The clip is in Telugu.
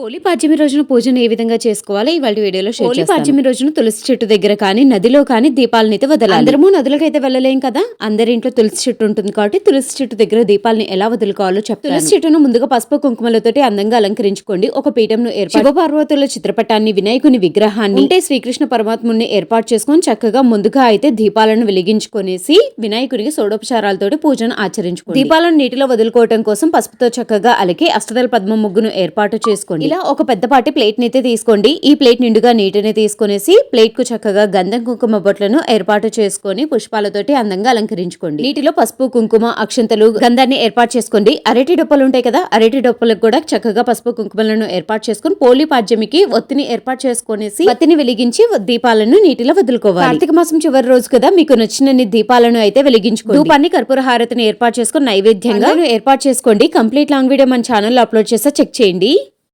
హోలీ పాడ్యమి రోజున పూజను ఏ విధంగా చేసుకోవాలి? ఇవాళ వీడియోలో షేర్ హోలీ పాడ్యమి రోజున తులసి చెట్టు దగ్గర కానీ నదిలో కానీ దీపాలను అయితే వదలాలి. అందరము నదులకైతే వెళ్ళలేం కదా? అందరి ఇంట్లో తులసి చెట్టు ఉంటుంది కాబట్టి తులసి చెట్టు దగ్గర దీపాలని ఎలా వదులుకోవాలో చెప్తాను. తులసి చెట్టును ముందుగా పసుపు కుంకుమలతోటి అందంగా అలంకరించుకోండి. ఒక పీఠంను ఏర్పాటు పార్వతుల చిత్రపటాన్ని వినాయకుని విగ్రహాన్ని అంటే శ్రీకృష్ణ పరమాత్ముని ఏర్పాటు చేసుకొని చక్కగా ముందుగా అయితే దీపాలను వెలిగించుకొనేసి వినాయకునికి సోడోపచారాలతోటి పూజను ఆచరించుకోండి. దీపాలను నీటిలో వదులుకోవటం కోసం పసుపుతో చక్కగా అలికి అష్టదల పద్మ ముగ్గును ఏర్పాటు చేసుకోండి. ఇలా ఒక పెద్దపాటి ప్లేట్ అయితే తీసుకోండి. ఈ ప్లేట్ నిండుగా నీటిని తీసుకొనేసి ప్లేట్కు చక్కగా గంధం కుంకుమ బొట్లను ఏర్పాటు చేసుకొని పుష్పాలతోటి అందంగా అలంకరించుకోండి. నీటిలో పసుపు కుంకుమ అక్షంతలు గంధాన్ని ఏర్పాటు చేసుకోండి. అరటి డొప్పలు ఉంటాయి కదా అరటి డొప్పలకు కూడా చక్కగా పసుపు కుంకుమలను ఏర్పాటు చేసుకొని పోలి పాడ్యమికి ఒత్తిని ఏర్పాటు చేసుకొనేసి ఒత్తిని వెలిగించి దీపాలను నీటిలో వదులుకోవాలి. కార్తీక మాసం చివరి రోజు కదా మీకు నచ్చినన్ని దీపాలను అయితే వెలిగించుకోండి. ధూపాన్ని కర్పూర హారతిని ఏర్పాటు చేసుకొని నైవేద్యంగా ఏర్పాటు చేసుకోండి. కంప్లీట్ లాంగ్ వీడియో మన ఛానల్ అప్లోడ్ చేస్తే చెక్ చేయండి.